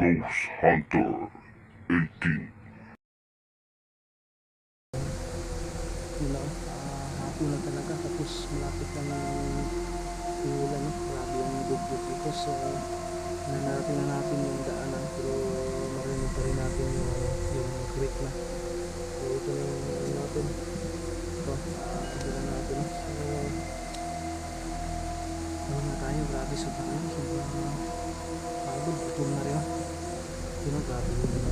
Ghost Hunter 18. yun uh, hapon na talaga tapos malapit na ng ulan no? yung dugyot dito so nanarating na natin yung daanan pero marinig pa rin natin yung, yung creek na. So ito na yung ano natin. Ito uh, na natin. So ano na tayo? Grabe sobrang ano sobrang pagod. Gutom na rin yun know, grabe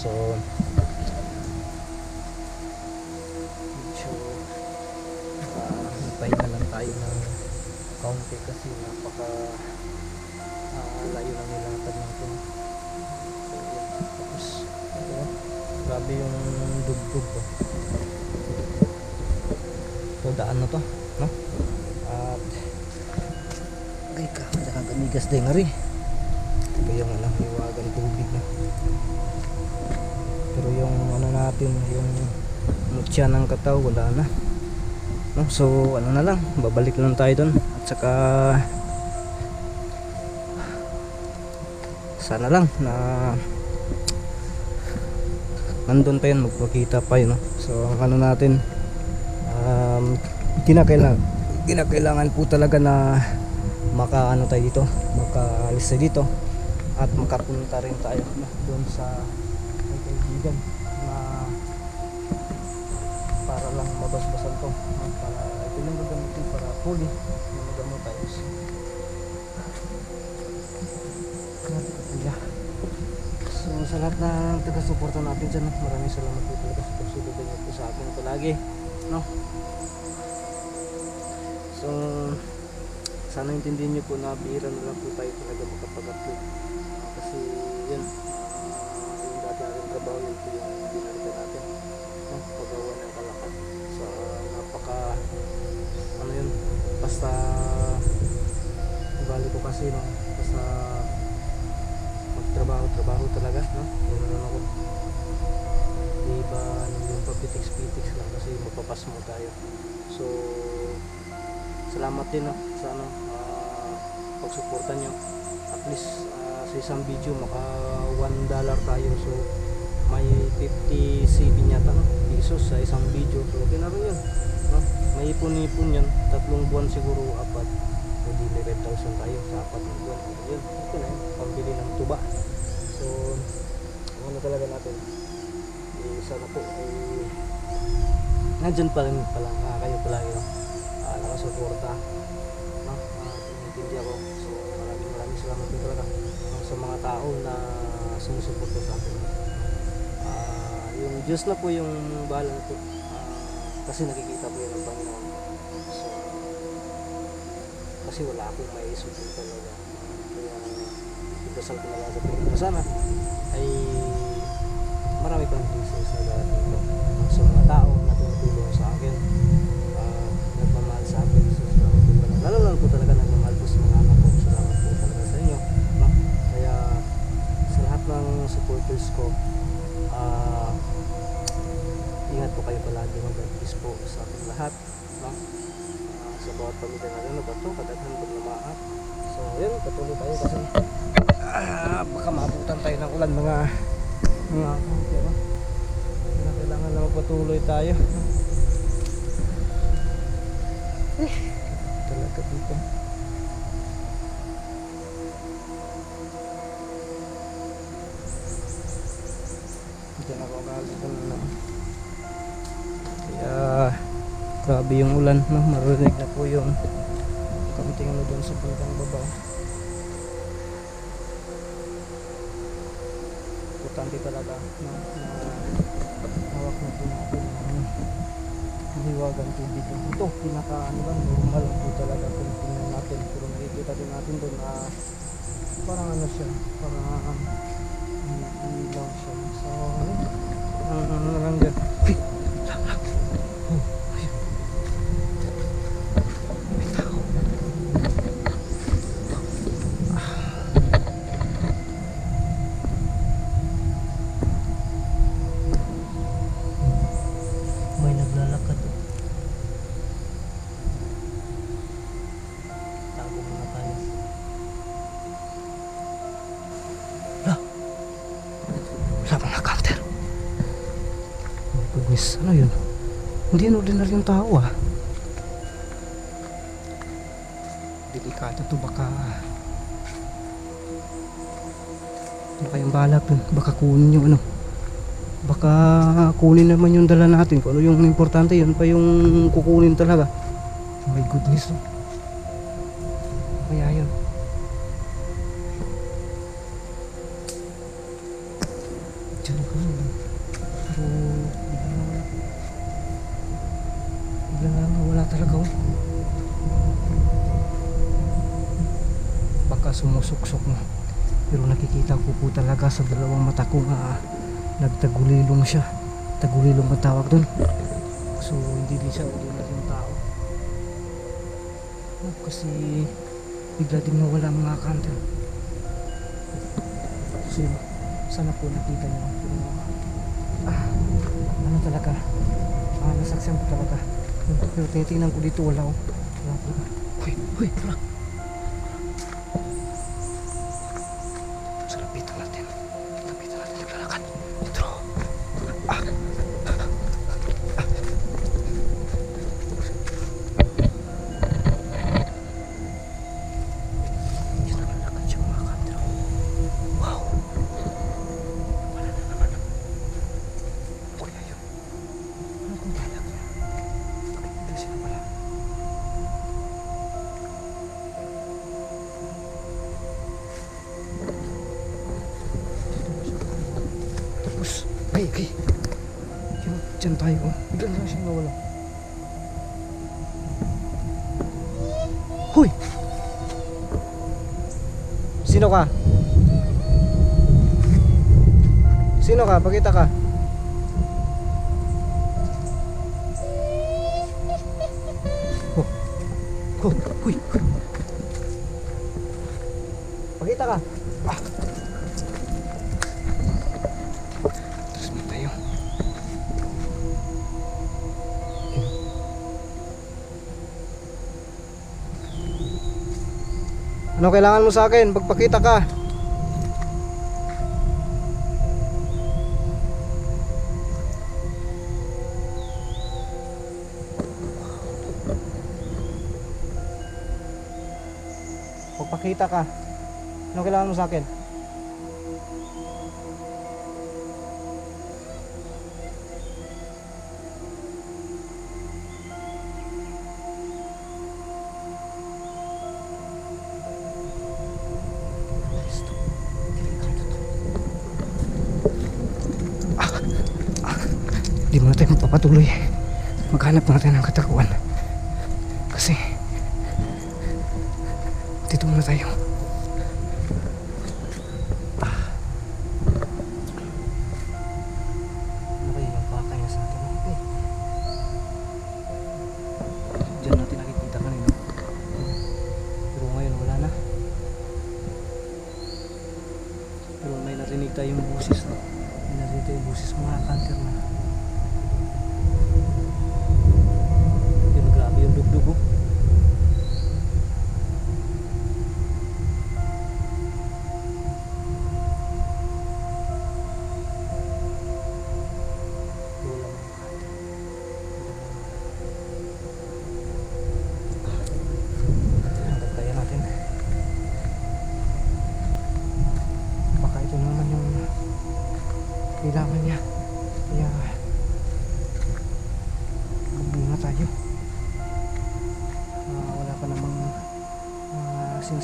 so medyo uh, na lang tayo ng kaunti kasi napaka uh, layo ng nilakad natin. So yan tapos ito grabe yung dugdug ko. So daan na to no? At ay ka nakagamigas din nga rin natin, yung mutya ng kataw, wala na. No? So, ano na lang, babalik lang tayo doon. At saka, sana lang na nandun pa yun, magpakita pa yun. No? So, ano natin, um, kinakailangan, kinakailangan po talaga na maka ano tayo dito, makaalis tayo dito at makapunta rin tayo no, doon sa kaibigan para mabasbasan to para ito yung gagamitin para fully na magamot tayo. So sa lahat ng taga-suporta natin dyan maraming salamat po talaga sa pagsubukan niyo sa akin ito lagi no? So sana intindihin niyo po na bihira na lang po tayo talaga makapag-upload din no sa ano ah, pagsuporta nyo. At least ah, sa isang video maka 1 dollar tayo. So may 57 yata no pesos sa isang video. So okay na rin yun no? may ipon-ipon yan tatlong buwan siguro apat. O di may 5,000 tayo sa apat na buwan. Yun okay na yun. Pambili ng tuba. So ano talaga natin? Eh, sana po ay nandyan pa rin pala ah, kayo palagi no uh, nakasuporta no? uh, inintindi ako so maraming maraming salamat din talaga no, sa mga tao na sumusuporta sa akin. Ah, yung Diyos na po yung bahala na po. Ah, kasi nakikita po yun ng Panginoon. So kasi wala akong may isupin talaga. Kaya ipasal ko na lang sa Panginoon. Sana ay marami pang blessings na darating ko sa mga tao na tumutulong sa akin. uh, sa akin. So salamat po talaga lalo lang po talaga nagmamahal po sa mga anak ko. Salamat po talaga sa inyo. No? kaya sa lahat ng supporters ko ah ingat po kayo palagi. Mag peace po sa ating lahat. No? Ah, sa bawat pamilya na ano ba ito kadaghan po na maat so yun patuloy tayo kasi ah, baka maabutan tayo ng ulan mga mga kailangan na magpatuloy tayo talaga dito ako akala ko na kaya grabe yung ulan no? Marinig na po yung kaunting ano doon sa bandang baba. Importante talaga na, na hawak na po natin ang liwagang tubig ito. Pinaka ano lang normal po talaga kung tingnan natin. Pero nakikita din natin doon na parang ano siya parang um, ilaw siya. So ano lang dyan Hindi yan ordinary yung tao ah. Delikado to baka... Baka yung balak dun. Baka kunin yung ano. Baka kunin naman yung dala natin. Kung ano yung importante, yun pa yung kukunin talaga. My goodness. Oh. Pero nakikita ko po talaga sa dalawang mata ko nga nagtagulilong siya. Tagulilong ang tawag doon. So hindi din siya ordinary yung tao. No, kasi bigla din nawala mga kanter. So sana po nakita. Pero, ah, ano talaga, ah, nasaksiyan ko talaga. Pero tinitingnan ko dito wala oh. Wala po. Huy, huy, Dyan tayo. oh. Bigla na siyang nawala. Hoy! Sino ka? Sino ka? Pakita ka. Ano kailangan mo sa akin? Pagpakita ka. Magpakita ka. Ano kailangan mo sa akin? Hindi muna tayo magpapatuloy. Maghanap muna tayo ng katakuan. Kasi dito muna tayo. Narinig tayong busis. No? Narinig tayong busis mga kanter na.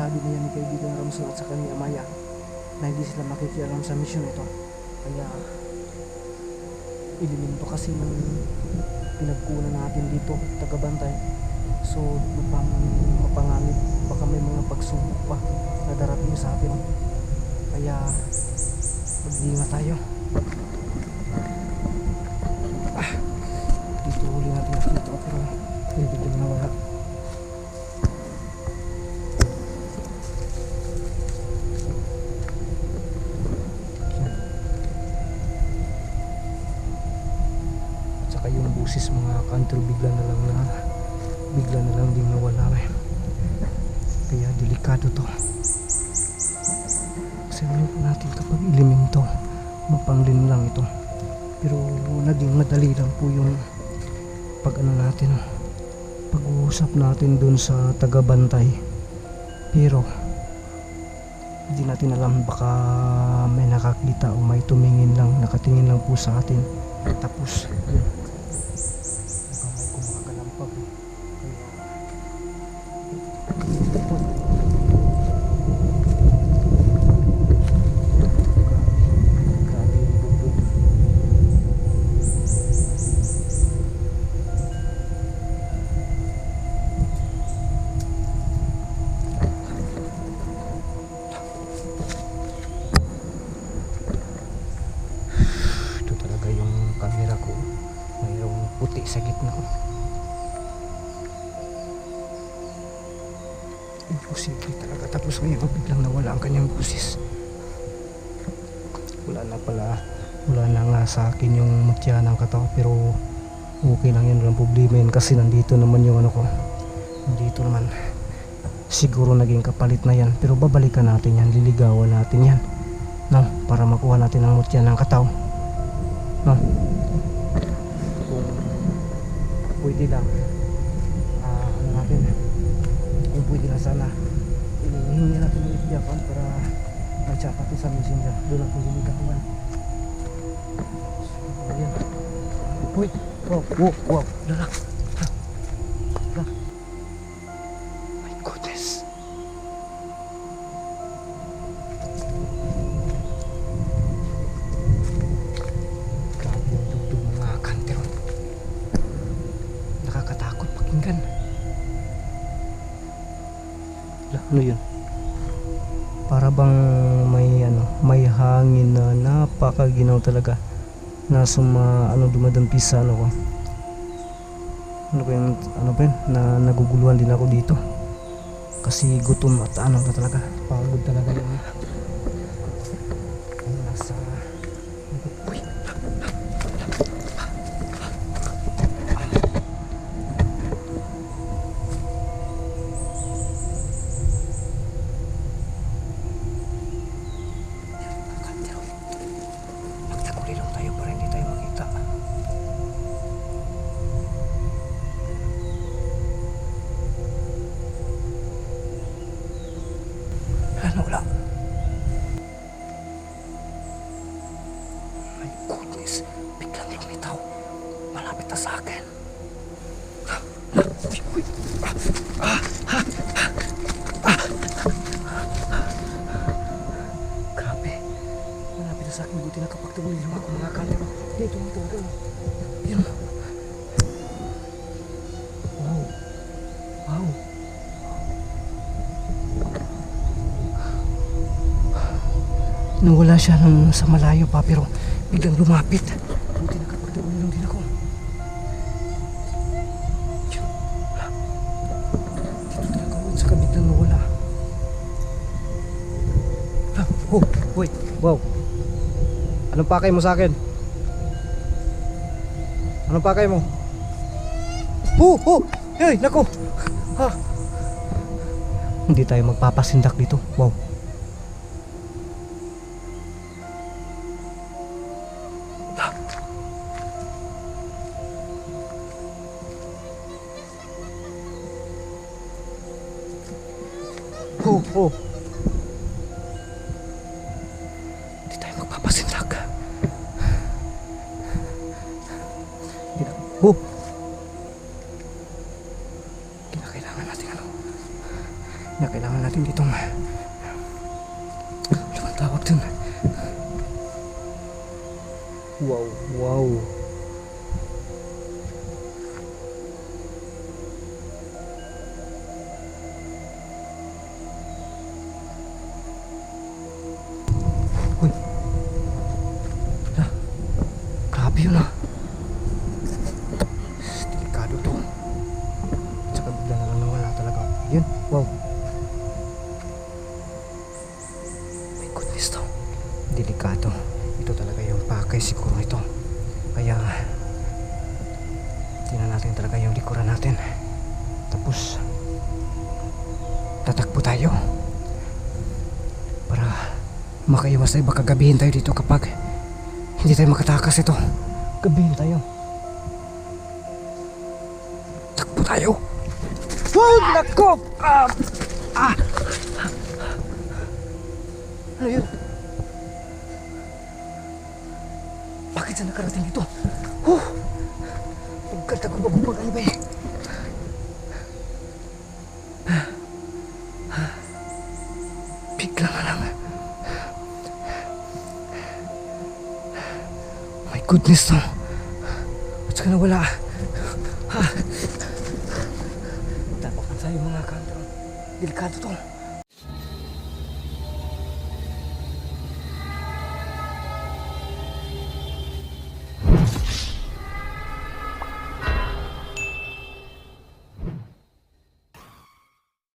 Sinasabi niya ni kaibigan Ramson at saka ni Amaya na hindi sila makikialam sa mission ito. Kaya elemento kasi ng pinagkunan natin dito, tagabantay. So, upang mapanganib, baka may mga pagsubok pa na darating sa atin. Kaya, mag-iingat tayo. Kanto bigla na lang na bigla na lang din nawala eh. Kaya delikado to. Kasi alam natin kapag elemento, mapanglin lang ito. Pero naging madali lang po yung pag ano natin, pag-uusap natin dun sa tagabantay. Pero hindi natin alam baka may nakakita o may tumingin lang, nakatingin lang po sa atin. Tapos, yun. Sa akin yung mutya ng kataw. Pero okay lang yan. Walang problema yun. Kasi nandito naman yung ano ko. Nandito naman. Siguro naging kapalit na yan. Pero babalikan natin yan. Liligawan natin yan. No, para makuha natin ang mutya ng kataw. No? Kung pwede lang, ah, ano natin, kung pwede lang sana, inihingi natin ng Japan para natin sa messenger. Doon ang pwede Uy, wow, wow, wow. Ha? Ha? My goodness. Grabe yung dugdug mga kanteron. Nakakatakot pakinggan. Lah, ano yun? Para bang may ano, may hangin na napakaginaw talaga na suma ano dumadampi sa ano ko. Ano ba yung ano ba yun? Na naguguluhan din ako dito. Kasi gutom at ano na talaga. Pagod talaga yun. Wala? My goodness. Biglang lumitaw. Malapit na sa akin. Uy, uy. Nawala siya nung sa malayo pa pero biglang lumapit. Buti nakapagtaguli lang din ako. Yun. Dito talaga ako sa biglang nawala. Ah, oh, wait. Wow. Anong pakay mo sa akin? Anong pakay mo? Oh, oh! Hey, nako! Ha! Hindi tayo magpapasindak dito. Wow. Oh, oh. Hindi natin talaga yung likuran natin. Tapos tatakbo tayo. Para makaiwas tayo baka gabihin tayo dito kapag hindi tayo makatakas ito. Gabihin tayo. Takbo tayo. Wag! Nako! Ah! Ah! Ano yun? Bakit siya nakarating dito? Goodness to. At saka nawala. Ha? Tapos sa'yo mga kanto. Delikado to.